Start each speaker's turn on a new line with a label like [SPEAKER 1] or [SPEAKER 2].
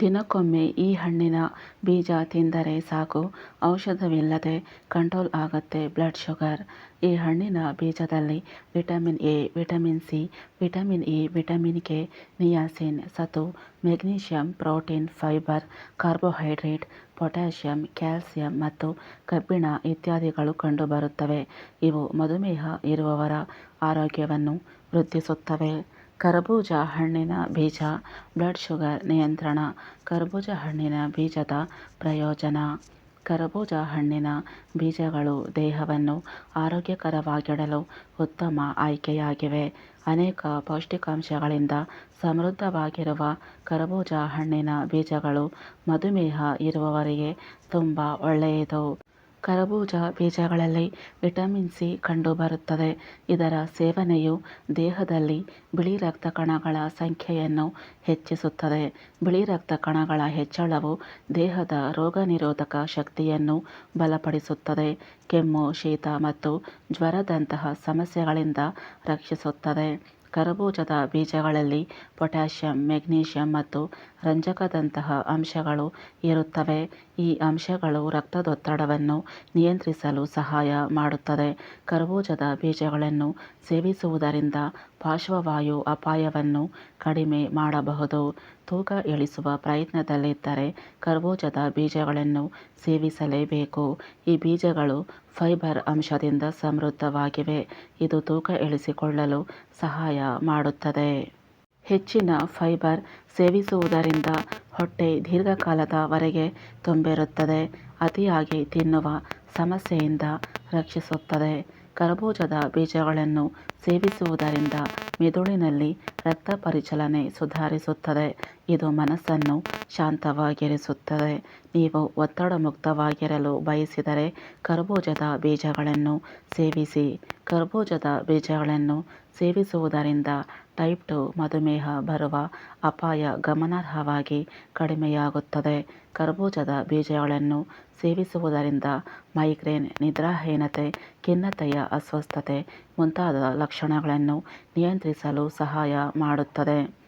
[SPEAKER 1] ದಿನಕ್ಕೊಮ್ಮೆ ಈ ಹಣ್ಣಿನ ಬೀಜ ತಿಂದರೆ ಸಾಕು. ಔಷಧವಿಲ್ಲದೆ ಕಂಟ್ರೋಲ್ ಆಗತ್ತೆ ಬ್ಲಡ್ ಶುಗರ್. ಈ ಹಣ್ಣಿನ ಬೀಜದಲ್ಲಿ vitamin A, vitamin C, vitamin E vitamin K, niacin, ಸತು, magnesium, protein, fibre, carbohydrate, potassium, calcium ಮತ್ತು ಕಬ್ಬಿಣ ಇತ್ಯಾದಿಗಳು ಕಂಡುಬರುತ್ತವೆ. ಇವು ಮಧುಮೇಹ ಇರುವವರ ಆರೋಗ್ಯವನ್ನು ವೃದ್ಧಿಸುತ್ತವೆ. ಕರಬೂಜ ಹಣ್ಣಿನ ಬೀಜ, ಬ್ಲಡ್ ಶುಗರ್ ನಿಯಂತ್ರಣ, ಕರಬೂಜ ಹಣ್ಣಿನ ಬೀಜದ ಪ್ರಯೋಜನ. ಕರಬೂಜ ಹಣ್ಣಿನ ಬೀಜಗಳು ದೇಹವನ್ನು ಆರೋಗ್ಯಕರವಾಗಿಡಲು ಉತ್ತಮ ಆಯ್ಕೆಯಾಗಿವೆ. ಅನೇಕ ಪೌಷ್ಟಿಕಾಂಶಗಳಿಂದ ಸಮೃದ್ಧವಾಗಿರುವ ಕರಬೂಜ ಹಣ್ಣಿನ ಬೀಜಗಳು ಮಧುಮೇಹ ಇರುವವರಿಗೆ ತುಂಬ ಒಳ್ಳೆಯದು. ಕರಬೂಜ ಬೀಜಗಳಲ್ಲಿ ವಿಟಮಿನ್ ಸಿ ಕಂಡುಬರುತ್ತದೆ. ಇದರ ಸೇವನೆಯು ದೇಹದಲ್ಲಿ ಬಿಳಿ ರಕ್ತ ಕಣಗಳ ಸಂಖ್ಯೆಯನ್ನು ಹೆಚ್ಚಿಸುತ್ತದೆ. ಬಿಳಿ ರಕ್ತ ಕಣಗಳ ಹೆಚ್ಚಳವು ದೇಹದ ರೋಗನಿರೋಧಕ ಶಕ್ತಿಯನ್ನು ಬಲಪಡಿಸುತ್ತದೆ. ಕೆಮ್ಮು, ಶೀತ ಮತ್ತು ಜ್ವರದಂತಹ ಸಮಸ್ಯೆಗಳಿಂದ ರಕ್ಷಿಸುತ್ತದೆ. ಕರಬೂಜದ ಬೀಜಗಳಲ್ಲಿ ಪೊಟ್ಯಾಷಿಯಂ, ಮೆಗ್ನೀಷಿಯಂ ಮತ್ತು ರಂಜಕದಂತಹ ಅಂಶಗಳು ಇರುತ್ತವೆ. ಈ ಅಂಶಗಳು ರಕ್ತದೊತ್ತಡವನ್ನು ನಿಯಂತ್ರಿಸಲು ಸಹಾಯ ಮಾಡುತ್ತದೆ. ಕರಬೂಜದ ಬೀಜಗಳನ್ನು ಸೇವಿಸುವುದರಿಂದ ಪಾರ್ಶ್ವವಾಯು ಅಪಾಯವನ್ನು ಕಡಿಮೆ ಮಾಡಬಹುದು. ತೂಕ ಇಳಿಸುವ ಪ್ರಯತ್ನದಲ್ಲಿದ್ದರೆ ಕರಬೂಜದ ಬೀಜಗಳನ್ನು ಸೇವಿಸಲೇಬೇಕು. ಈ ಬೀಜಗಳು ಫೈಬರ್ ಅಂಶದಿಂದ ಸಮೃದ್ಧವಾಗಿವೆ. ಇದು ತೂಕ ಇಳಿಸಿಕೊಳ್ಳಲು ಸಹಾಯ ಮಾಡುತ್ತದೆ. ಹೆಚ್ಚಿನ ಫೈಬರ್ ಸೇವಿಸುವುದರಿಂದ ಹೊಟ್ಟೆ ದೀರ್ಘಕಾಲದವರೆಗೆ ತುಂಬಿರುತ್ತದೆ, ಅತಿಯಾಗಿ ತಿನ್ನುವ ಸಮಸ್ಯೆಯಿಂದ ರಕ್ಷಿಸುತ್ತದೆ. ಕರಬೂಜದ ಬೀಜಗಳನ್ನು ಸೇವಿಸುವುದರಿಂದ ಮೆದುಳಿನಲ್ಲಿ ರಕ್ತ ಪರಿಚಲನೆ ಸುಧಾರಿಸುತ್ತದೆ. ಇದು ಮನಸ್ಸನ್ನು ಶಾಂತವಾಗಿರಿಸುತ್ತದೆ. ನೀವು ಒತ್ತಡ ಮುಕ್ತವಾಗಿರಲು ಬಯಸಿದರೆ ಕರ್ಬೂಜದ ಬೀಜಗಳನ್ನು ಸೇವಿಸಿ. ಕರ್ಬೂಜದ ಬೀಜಗಳನ್ನು ಸೇವಿಸುವುದರಿಂದ ಟೈಪ್ ಟು ಮಧುಮೇಹ ಬರುವ ಅಪಾಯ ಗಮನಾರ್ಹವಾಗಿ ಕಡಿಮೆಯಾಗುತ್ತದೆ. ಕರ್ಬೂಜದ ಬೀಜಗಳನ್ನು ಸೇವಿಸುವುದರಿಂದ ಮೈಗ್ರೇನ್, ನಿದ್ರಾಹೀನತೆ, ಖಿನ್ನತೆಯ ಅಸ್ವಸ್ಥತೆ ಮುಂತಾದ ಲಕ್ಷಣಗಳನ್ನು ನಿಯಂತ್ರಿಸಲು ಸಹಾಯ ಮಾಡುತ್ತದೆ.